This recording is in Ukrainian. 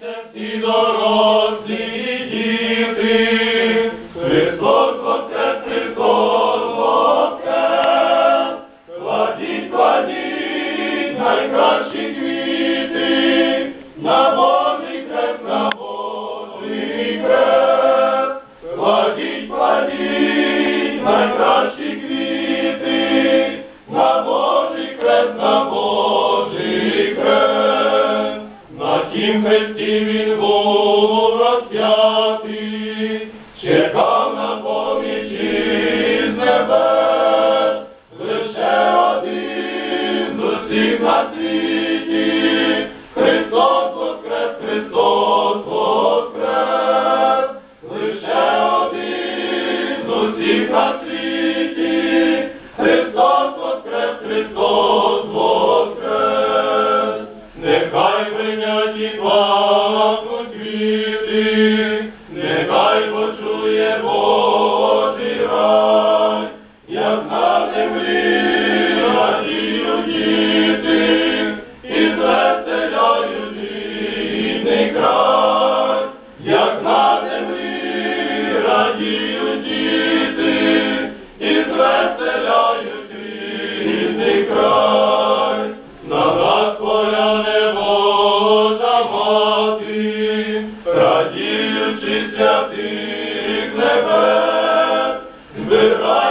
Всі дорослі діти, Христос Воскрес, Христос Воскрес, кладіть, найкращі квіти, на Божий на Божий кладіть, кладіть найкращі квіти, тім хресті він був розп'ятий, чекав на поміч із небес, лише один з усіх на світі, пахнуть квіти, нехай почує Божий Божа мати, радіючи святих небес, збираймось,